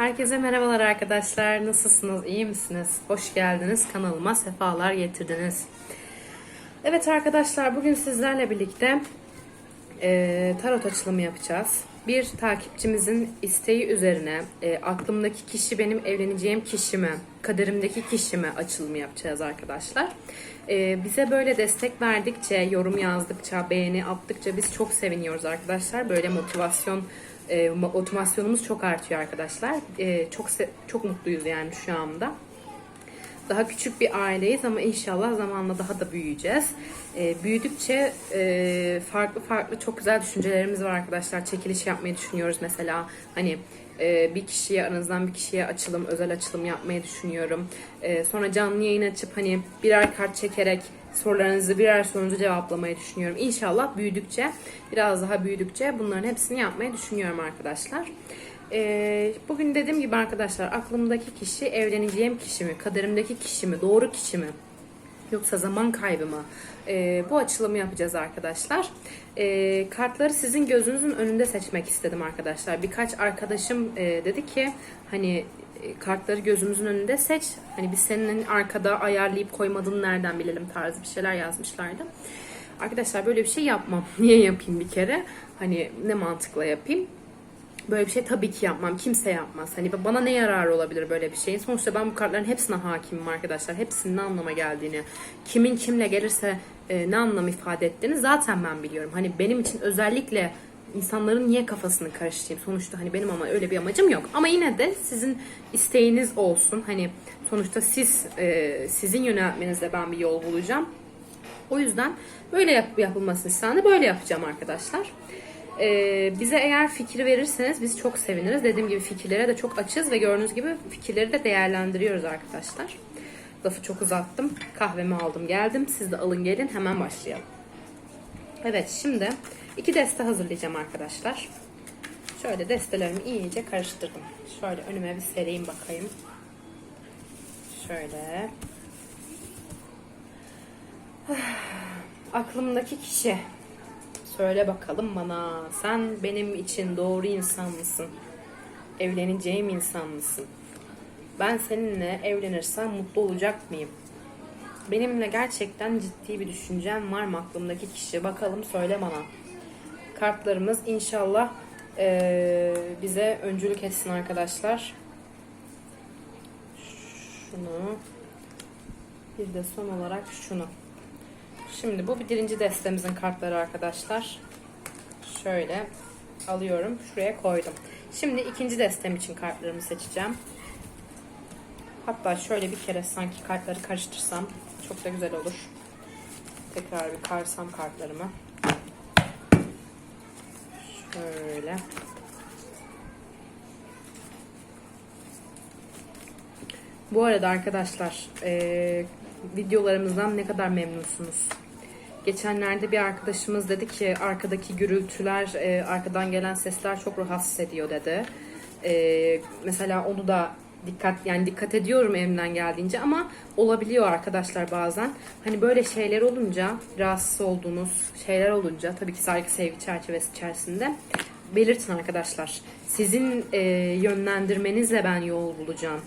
Herkese merhabalar arkadaşlar. Nasılsınız? İyi misiniz? Hoş geldiniz. Kanalıma sefalar getirdiniz. Evet arkadaşlar bugün sizlerle birlikte e, tarot açılımı yapacağız. Bir takipçimizin isteği üzerine e, aklımdaki kişi benim evleneceğim kişime, kaderimdeki kişime açılımı yapacağız arkadaşlar. E, bize böyle destek verdikçe, yorum yazdıkça, beğeni attıkça biz çok seviniyoruz arkadaşlar. Böyle motivasyon e, motivasyonumuz çok artıyor arkadaşlar. E, çok çok mutluyuz yani şu anda. Daha küçük bir aileyiz ama inşallah zamanla daha da büyüyeceğiz. E, büyüdükçe e, farklı farklı çok güzel düşüncelerimiz var arkadaşlar. Çekiliş yapmayı düşünüyoruz mesela. Hani e, bir kişiye aranızdan bir kişiye açılım, özel açılım yapmayı düşünüyorum. E, sonra canlı yayın açıp hani birer kart çekerek sorularınızı birer sorunuzu cevaplamayı düşünüyorum. İnşallah büyüdükçe, biraz daha büyüdükçe bunların hepsini yapmayı düşünüyorum arkadaşlar. Ee, bugün dediğim gibi arkadaşlar aklımdaki kişi evleneceğim kişi mi, kaderimdeki kişi mi, doğru kişi mi? Yoksa zaman kaybı mı? Ee, bu açılımı yapacağız arkadaşlar. Ee, kartları sizin gözünüzün önünde seçmek istedim arkadaşlar. Birkaç arkadaşım e, dedi ki hani kartları gözümüzün önünde seç. Hani biz senin arkada ayarlayıp koymadığını nereden bilelim tarzı bir şeyler yazmışlardı. Arkadaşlar böyle bir şey yapmam. Niye yapayım bir kere? Hani ne mantıkla yapayım? Böyle bir şey tabii ki yapmam. Kimse yapmaz. Hani bana ne yararı olabilir böyle bir şeyin? Sonuçta ben bu kartların hepsine hakimim arkadaşlar. Hepsinin ne anlama geldiğini, kimin kimle gelirse e, ne anlam ifade ettiğini zaten ben biliyorum. Hani benim için özellikle insanların niye kafasını karıştırayım? Sonuçta hani benim ama öyle bir amacım yok. Ama yine de sizin isteğiniz olsun. Hani sonuçta siz e, sizin yöneltmenizle ben bir yol bulacağım. O yüzden böyle yap yapılmasını istendi. Böyle yapacağım arkadaşlar. Ee, bize eğer fikir verirseniz biz çok seviniriz. Dediğim gibi fikirlere de çok açız ve gördüğünüz gibi fikirleri de değerlendiriyoruz arkadaşlar. Lafı çok uzattım. Kahvemi aldım geldim. Siz de alın gelin hemen başlayalım. Evet şimdi iki deste hazırlayacağım arkadaşlar. Şöyle destelerimi iyice karıştırdım. Şöyle önüme bir sereyim bakayım. Şöyle. Aklımdaki kişi. Söyle bakalım bana. Sen benim için doğru insan mısın? Evleneceğim insan mısın? Ben seninle evlenirsem mutlu olacak mıyım? Benimle gerçekten ciddi bir düşüncem var mı aklımdaki kişi? Bakalım söyle bana. Kartlarımız inşallah eee, bize öncülük etsin arkadaşlar. Şunu. Bir de son olarak şunu. Şimdi bu birinci destemizin kartları arkadaşlar. Şöyle alıyorum. Şuraya koydum. Şimdi ikinci destem için kartlarımı seçeceğim. Hatta şöyle bir kere sanki kartları karıştırsam çok da güzel olur. Tekrar bir karsam kartlarımı. Şöyle. Bu arada arkadaşlar eee, videolarımızdan ne kadar memnunsunuz? Geçenlerde bir arkadaşımız dedi ki arkadaki gürültüler, eee, arkadan gelen sesler çok rahatsız ediyor dedi. Eee, mesela onu da dikkat yani dikkat ediyorum elimden geldiğince ama olabiliyor arkadaşlar bazen. Hani böyle şeyler olunca rahatsız olduğunuz şeyler olunca tabii ki saygı sevgi çerçevesi içerisinde belirtin arkadaşlar. Sizin eee, yönlendirmenizle ben yol bulacağım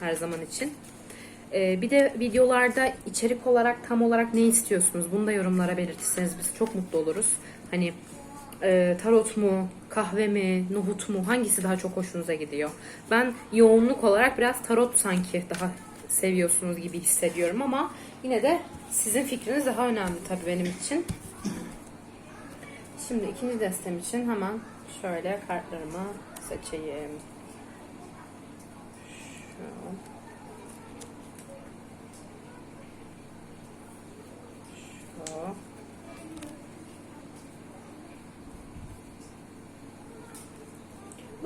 her zaman için. Ee, bir de videolarda içerik olarak tam olarak ne istiyorsunuz? Bunu da yorumlara belirtirseniz biz çok mutlu oluruz. Hani e, tarot mu, kahve mi, nohut mu hangisi daha çok hoşunuza gidiyor? Ben yoğunluk olarak biraz tarot sanki daha seviyorsunuz gibi hissediyorum ama yine de sizin fikriniz daha önemli tabii benim için. Şimdi ikinci destem için hemen şöyle kartlarımı seçeyim. Şu.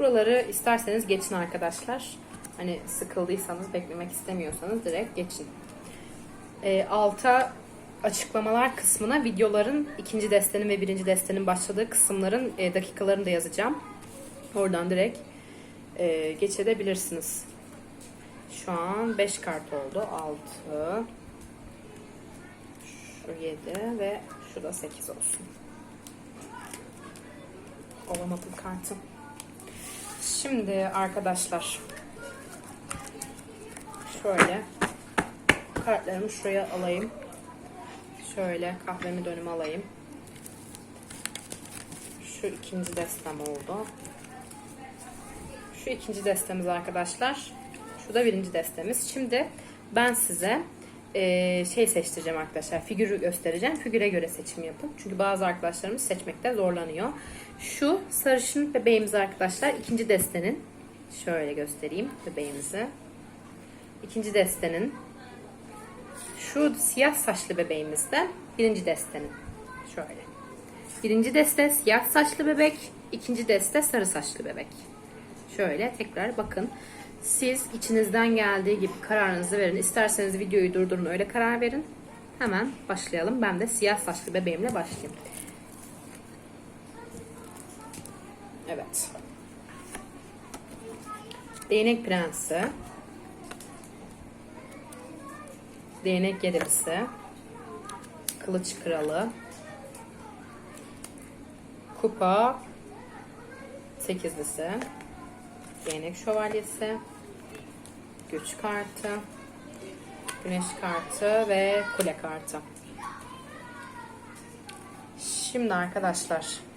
Buraları isterseniz geçin arkadaşlar. Hani sıkıldıysanız, beklemek istemiyorsanız direkt geçin. E, alta açıklamalar kısmına videoların ikinci destenin ve birinci destenin başladığı kısımların e, dakikalarını da yazacağım. Oradan direkt e, geçebilirsiniz. Şu an 5 kart oldu. 6 şu 7 ve şu da 8 olsun. Olamadı kartım. Şimdi arkadaşlar şöyle kartlarımı şuraya alayım. Şöyle kahvemi dönüme alayım. Şu ikinci destem oldu. Şu ikinci destemiz arkadaşlar. Şu da birinci destemiz. Şimdi ben size eee, şey seçtireceğim arkadaşlar. Figürü göstereceğim. Figüre göre seçim yapın. Çünkü bazı arkadaşlarımız seçmekte zorlanıyor. Şu sarışın bebeğimiz arkadaşlar ikinci destenin şöyle göstereyim bebeğimizi. İkinci destenin şu siyah saçlı bebeğimiz de birinci destenin. Şöyle. Birinci deste siyah saçlı bebek, ikinci deste sarı saçlı bebek. Şöyle tekrar bakın. Siz içinizden geldiği gibi kararınızı verin. İsterseniz videoyu durdurun öyle karar verin. Hemen başlayalım. Ben de siyah saçlı bebeğimle başlayayım. Evet. Değnek prensi. Değnek yedilisi. Kılıç kralı. Kupa sekizlisi. Değnek şövalyesi. Güç kartı. Güneş kartı ve kule kartı. Şimdi arkadaşlar.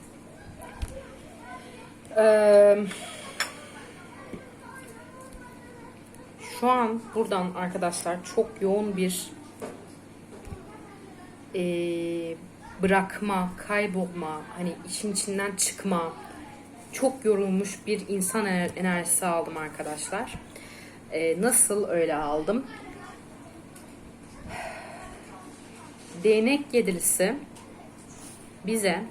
Şu an buradan arkadaşlar çok yoğun bir eee, bırakma, kaybolma, hani işin içinden çıkma, çok yorulmuş bir insan ener- enerjisi aldım arkadaşlar. Eee, nasıl öyle aldım? Değnek yedilisi bize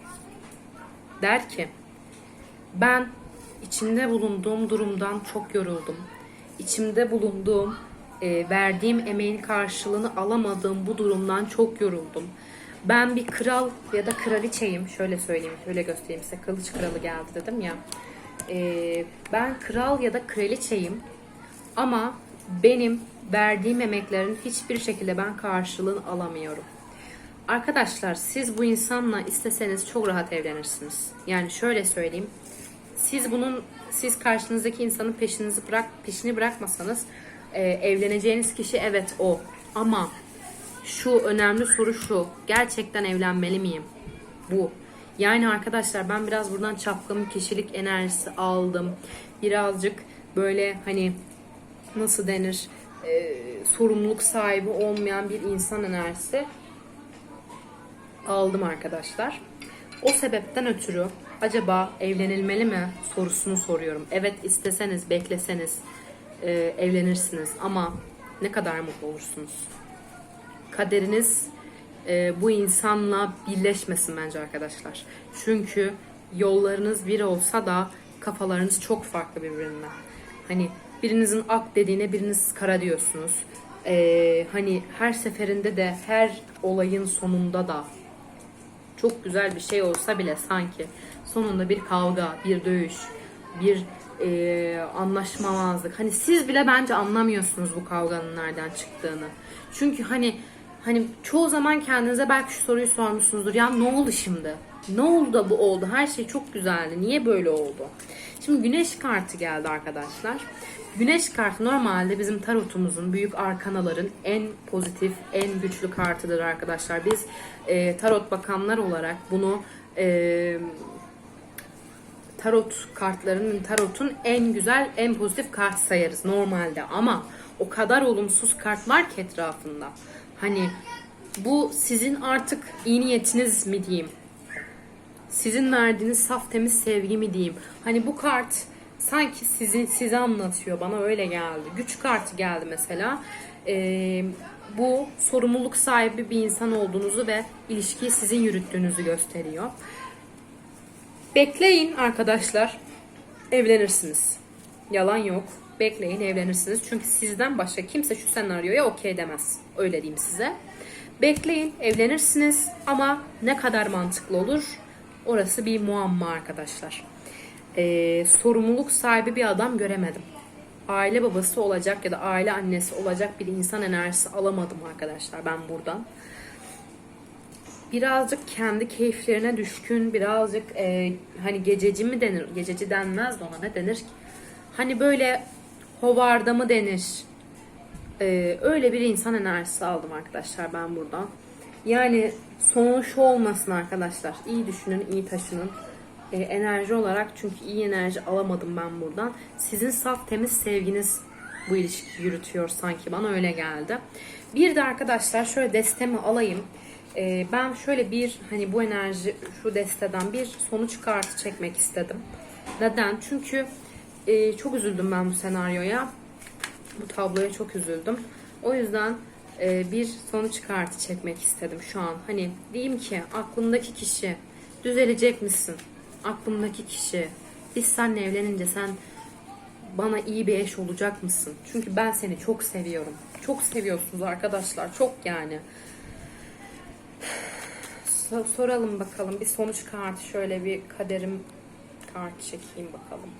der ki ben içinde bulunduğum durumdan çok yoruldum. İçimde bulunduğum, e, verdiğim emeğin karşılığını alamadığım bu durumdan çok yoruldum. Ben bir kral ya da kraliçeyim. Şöyle söyleyeyim, şöyle göstereyim size. Kılıç kralı geldi dedim ya. E, ben kral ya da kraliçeyim. Ama benim verdiğim emeklerin hiçbir şekilde ben karşılığını alamıyorum. Arkadaşlar siz bu insanla isteseniz çok rahat evlenirsiniz. Yani şöyle söyleyeyim. Siz bunun siz karşınızdaki insanın peşinizi bırak peşini bırakmasanız e, evleneceğiniz kişi evet o. Ama şu önemli soru şu. Gerçekten evlenmeli miyim? Bu. Yani arkadaşlar ben biraz buradan çapkın kişilik enerjisi aldım. Birazcık böyle hani nasıl denir e, sorumluluk sahibi olmayan bir insan enerjisi aldım arkadaşlar. O sebepten ötürü acaba evlenilmeli mi sorusunu soruyorum. Evet isteseniz, bekleseniz e, evlenirsiniz ama ne kadar mutlu olursunuz? Kaderiniz e, bu insanla birleşmesin bence arkadaşlar. Çünkü yollarınız bir olsa da kafalarınız çok farklı birbirinden. Hani birinizin ak dediğine biriniz kara diyorsunuz. E, hani her seferinde de her olayın sonunda da çok güzel bir şey olsa bile sanki sonunda bir kavga, bir dövüş, bir e, anlaşmamazlık. Hani siz bile bence anlamıyorsunuz bu kavganın nereden çıktığını. Çünkü hani hani çoğu zaman kendinize belki şu soruyu sormuşsunuzdur. Ya ne oldu şimdi? Ne oldu da bu oldu? Her şey çok güzeldi. Niye böyle oldu? Şimdi güneş kartı geldi arkadaşlar. Güneş kartı normalde bizim tarotumuzun, büyük arkanaların en pozitif, en güçlü kartıdır arkadaşlar. Biz e, tarot bakanlar olarak bunu e, tarot kartlarının tarotun en güzel, en pozitif kart sayarız normalde. Ama o kadar olumsuz kart var ki etrafında. Hani bu sizin artık iyi niyetiniz mi diyeyim? Sizin verdiğiniz saf temiz sevgi mi diyeyim? Hani bu kart sanki sizi size anlatıyor. Bana öyle geldi. Güç kartı geldi mesela. Ee, bu sorumluluk sahibi bir insan olduğunuzu ve ilişkiyi sizin yürüttüğünüzü gösteriyor. Bekleyin arkadaşlar. Evlenirsiniz. Yalan yok. Bekleyin evlenirsiniz. Çünkü sizden başka kimse şu senaryoya okey demez. Öyle diyeyim size. Bekleyin evlenirsiniz ama ne kadar mantıklı olur? Orası bir muamma arkadaşlar. Ee, sorumluluk sahibi bir adam göremedim. Aile babası olacak ya da aile annesi olacak bir insan enerjisi alamadım arkadaşlar ben buradan birazcık kendi keyiflerine düşkün, birazcık e, hani gececi mi denir? Gececi denmez de ona ne denir ki? Hani böyle hovarda mı denir? Ee, öyle bir insan enerjisi aldım arkadaşlar ben buradan. Yani sonu şu olmasın arkadaşlar. İyi düşünün, iyi taşının. Ee, enerji olarak çünkü iyi enerji alamadım ben buradan. Sizin saf temiz sevginiz bu ilişki yürütüyor sanki bana öyle geldi. Bir de arkadaşlar şöyle destemi alayım. Ee, ben şöyle bir hani bu enerji şu desteden bir sonuç kartı çekmek istedim. Neden? Çünkü e, çok üzüldüm ben bu senaryoya. Bu tabloya çok üzüldüm. O yüzden e, bir sonuç kartı çekmek istedim şu an. Hani diyeyim ki aklımdaki kişi düzelecek misin? Aklımdaki kişi biz seninle evlenince sen bana iyi bir eş olacak mısın? Çünkü ben seni çok seviyorum. Çok seviyorsunuz arkadaşlar. Çok yani. So- soralım bakalım. Bir sonuç kartı şöyle bir kaderim kartı çekeyim bakalım.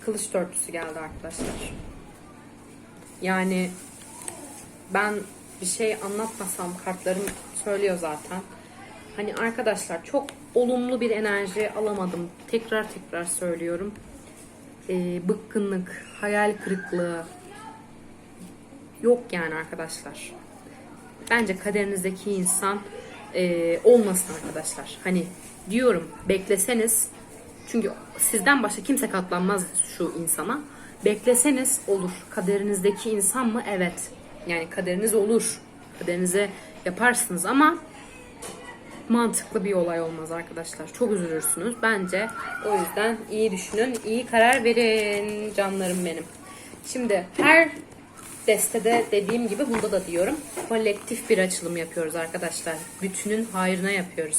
Kılıç dörtlüsü geldi arkadaşlar. Yani ben bir şey anlatmasam kartlarım söylüyor zaten. Hani arkadaşlar çok olumlu bir enerji alamadım. Tekrar tekrar söylüyorum. Ee, bıkkınlık, hayal kırıklığı yok yani arkadaşlar. Bence kaderinizdeki insan e, olmasın arkadaşlar. Hani diyorum bekleseniz çünkü sizden başka kimse katlanmaz şu insana. Bekleseniz olur. Kaderinizdeki insan mı? Evet. Yani kaderiniz olur. Kaderinize yaparsınız ama mantıklı bir olay olmaz arkadaşlar. Çok üzülürsünüz. Bence o yüzden iyi düşünün, iyi karar verin canlarım benim. Şimdi her destede dediğim gibi bunda da diyorum. Kolektif bir açılım yapıyoruz arkadaşlar. Bütünün hayrına yapıyoruz.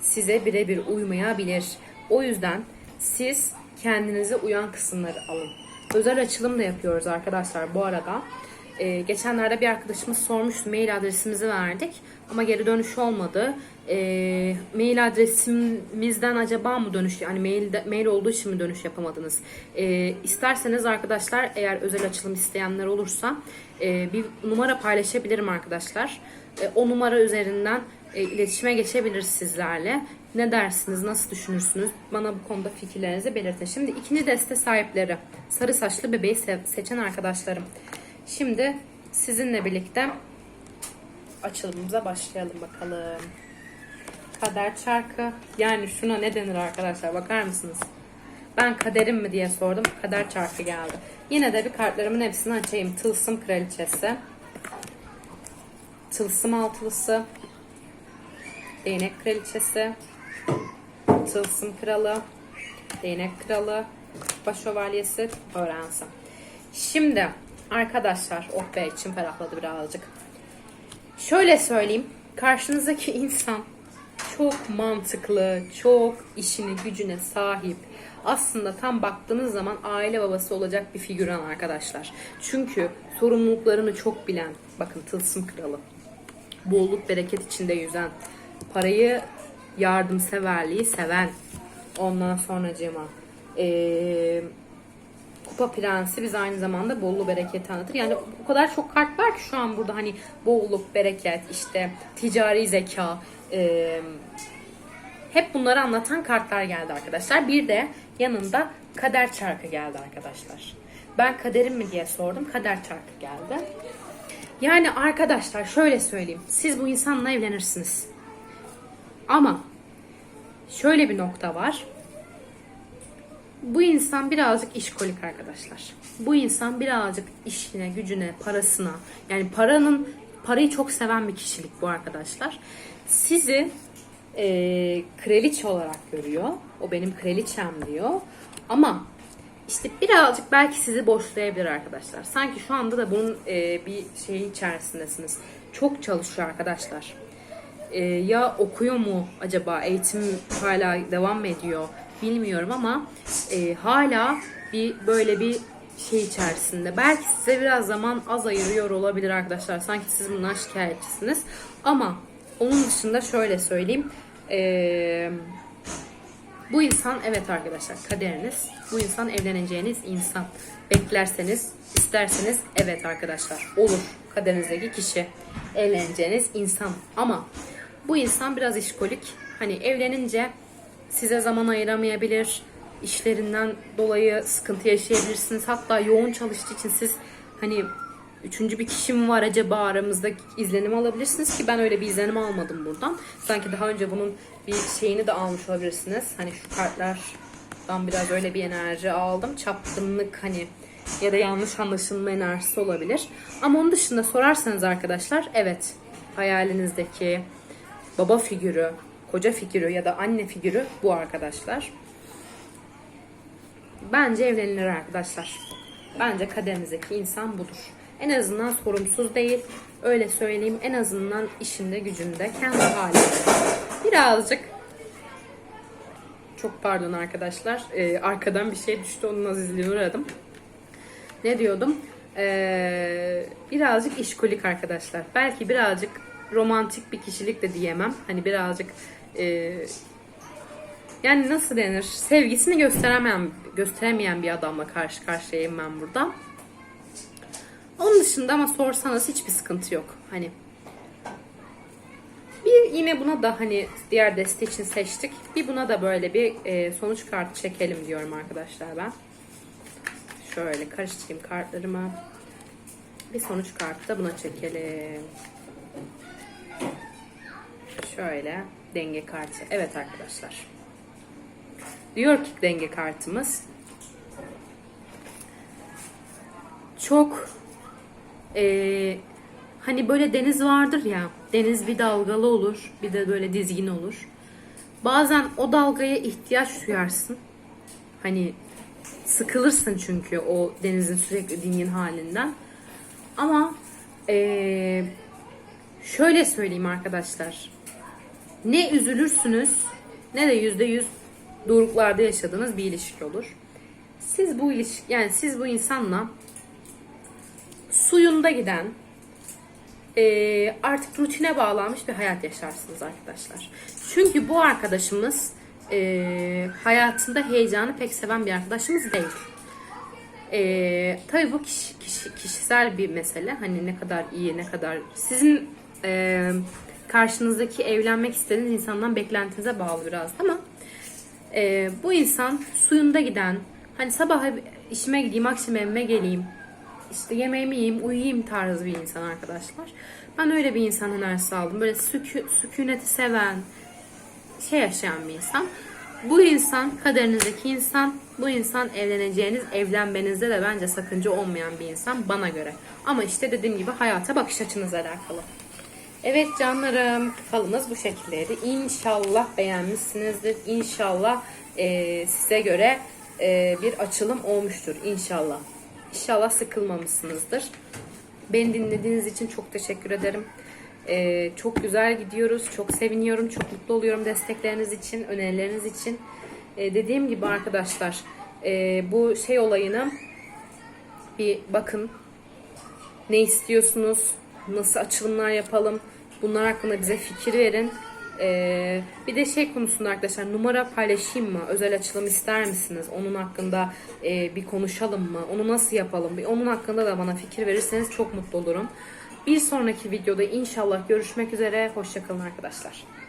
Size birebir uymayabilir. O yüzden siz kendinize uyan kısımları alın. Özel açılım da yapıyoruz arkadaşlar bu arada. Ee, geçenlerde bir arkadaşımız sormuştu. Mail adresimizi verdik. Ama geri dönüş olmadı. Ee, mail adresimizden acaba mı dönüş yani mail, mail olduğu için mi dönüş yapamadınız? Ee, isterseniz arkadaşlar eğer özel açılım isteyenler olursa e, bir numara paylaşabilirim arkadaşlar. E, o numara üzerinden e, iletişime geçebiliriz sizlerle. Ne dersiniz, nasıl düşünürsünüz? Bana bu konuda fikirlerinizi belirtin. Şimdi ikinci deste sahipleri, sarı saçlı bebeği se- seçen arkadaşlarım. Şimdi sizinle birlikte açılımımıza başlayalım bakalım. Kader çarkı. Yani şuna ne denir arkadaşlar bakar mısınız? Ben kaderim mi diye sordum. Kader çarkı geldi. Yine de bir kartlarımın hepsini açayım. Tılsım kraliçesi. Tılsım altılısı. Değnek kraliçesi. Tılsım kralı. Değnek kralı. Kupa şövalyesi. Öğrensin. Şimdi arkadaşlar oh be içim ferahladı birazcık. Şöyle söyleyeyim. Karşınızdaki insan çok mantıklı, çok işine gücüne sahip. Aslında tam baktığınız zaman aile babası olacak bir figüran arkadaşlar. Çünkü sorumluluklarını çok bilen, bakın tılsım kralı. Bolluk bereket içinde yüzen, parayı yardımseverliği seven. Ondan sonracığıma eee Kupa Prensi biz aynı zamanda bollu bereketi anlatır. Yani o kadar çok kart var ki şu an burada hani bolluk, bereket, işte ticari zeka, e, hep bunları anlatan kartlar geldi arkadaşlar. Bir de yanında kader çarkı geldi arkadaşlar. Ben kaderim mi diye sordum. Kader çarkı geldi. Yani arkadaşlar şöyle söyleyeyim. Siz bu insanla evlenirsiniz. Ama şöyle bir nokta var. Bu insan birazcık işkolik arkadaşlar. Bu insan birazcık işine, gücüne, parasına yani paranın parayı çok seven bir kişilik bu arkadaşlar. Sizi e, kraliçe olarak görüyor. O benim kraliçem diyor. Ama işte birazcık belki sizi boşlayabilir arkadaşlar. Sanki şu anda da bunun e, bir şeyin içerisindesiniz. Çok çalışıyor arkadaşlar. E, ya okuyor mu acaba? Eğitim hala devam mı ediyor? Bilmiyorum ama e, hala bir böyle bir şey içerisinde. Belki size biraz zaman az ayırıyor olabilir arkadaşlar. Sanki siz bundan şikayetçisiniz. Ama onun dışında şöyle söyleyeyim. Eee bu insan evet arkadaşlar kaderiniz. Bu insan evleneceğiniz insan. Beklerseniz, isterseniz evet arkadaşlar olur. Kaderinizdeki kişi evleneceğiniz insan. Ama bu insan biraz işkolik. Hani evlenince size zaman ayıramayabilir. işlerinden dolayı sıkıntı yaşayabilirsiniz. Hatta yoğun çalıştığı için siz hani üçüncü bir kişi mi var acaba aramızda izlenim alabilirsiniz ki ben öyle bir izlenim almadım buradan. Sanki daha önce bunun bir şeyini de almış olabilirsiniz. Hani şu kartlardan biraz öyle bir enerji aldım. Çapkınlık hani ya da yanlış anlaşılma enerjisi olabilir. Ama onun dışında sorarsanız arkadaşlar evet hayalinizdeki baba figürü, koca figürü ya da anne figürü bu arkadaşlar. Bence evlenilir arkadaşlar. Bence kaderinizdeki insan budur. En azından sorumsuz değil. Öyle söyleyeyim. En azından işinde, gücünde, kendi halinde. Birazcık çok pardon arkadaşlar. Ee, arkadan bir şey düştü. Onun azizliğine uğradım. Ne diyordum? Ee, birazcık işkolik arkadaşlar. Belki birazcık romantik bir kişilik de diyemem. Hani birazcık e, yani nasıl denir? Sevgisini gösteremeyen gösteremeyen bir adamla karşı karşıyayım ben burada. Onun dışında ama sorsanız hiçbir sıkıntı yok. Hani bir yine buna da hani diğer deste için seçtik. Bir buna da böyle bir e, sonuç kartı çekelim diyorum arkadaşlar ben. Şöyle karıştırayım kartlarımı. Bir sonuç kartı da buna çekelim. Şöyle denge kartı. Evet arkadaşlar. Diyor ki denge kartımız. Çok eee, hani böyle deniz vardır ya. Deniz bir dalgalı olur. Bir de böyle dizgin olur. Bazen o dalgaya ihtiyaç duyarsın. Hani sıkılırsın çünkü o denizin sürekli dingin halinden. Ama eee, şöyle söyleyeyim arkadaşlar. Ne üzülürsünüz ne de yüzde yüz doruklarda yaşadığınız bir ilişki olur. Siz bu ilişki yani siz bu insanla suyunda giden eee, artık rutine bağlanmış bir hayat yaşarsınız arkadaşlar. Çünkü bu arkadaşımız eee, hayatında heyecanı pek seven bir arkadaşımız değil. Ee, tabii bu kişi, kişi- kişisel bir mesele. Hani ne kadar iyi, ne kadar sizin e, karşınızdaki evlenmek istediğiniz insandan beklentinize bağlı biraz ama e, bu insan suyunda giden, hani sabah işime gideyim, akşam evime geleyim, işte yemeğimi yiyeyim, uyuyayım tarzı bir insan arkadaşlar. Ben öyle bir insan enerjisi aldım. Böyle sükü, sükuneti seven, şey yaşayan bir insan. Bu insan kaderinizdeki insan. Bu insan evleneceğiniz, evlenmenizde de bence sakınca olmayan bir insan bana göre. Ama işte dediğim gibi hayata bakış açınızla alakalı. Evet canlarım falımız bu şekildeydi. İnşallah beğenmişsinizdir. İnşallah eee, size göre eee, bir açılım olmuştur. İnşallah. İnşallah sıkılmamışsınızdır. Beni dinlediğiniz için çok teşekkür ederim. Ee, çok güzel gidiyoruz. Çok seviniyorum. Çok mutlu oluyorum destekleriniz için, önerileriniz için. Ee, dediğim gibi arkadaşlar e, bu şey olayını bir bakın. Ne istiyorsunuz? Nasıl açılımlar yapalım? Bunlar hakkında bize fikir verin. Ee, bir de şey konusunda arkadaşlar numara paylaşayım mı? Özel açılım ister misiniz? Onun hakkında e, bir konuşalım mı? Onu nasıl yapalım? Bir onun hakkında da bana fikir verirseniz çok mutlu olurum. Bir sonraki videoda inşallah görüşmek üzere. Hoşçakalın arkadaşlar.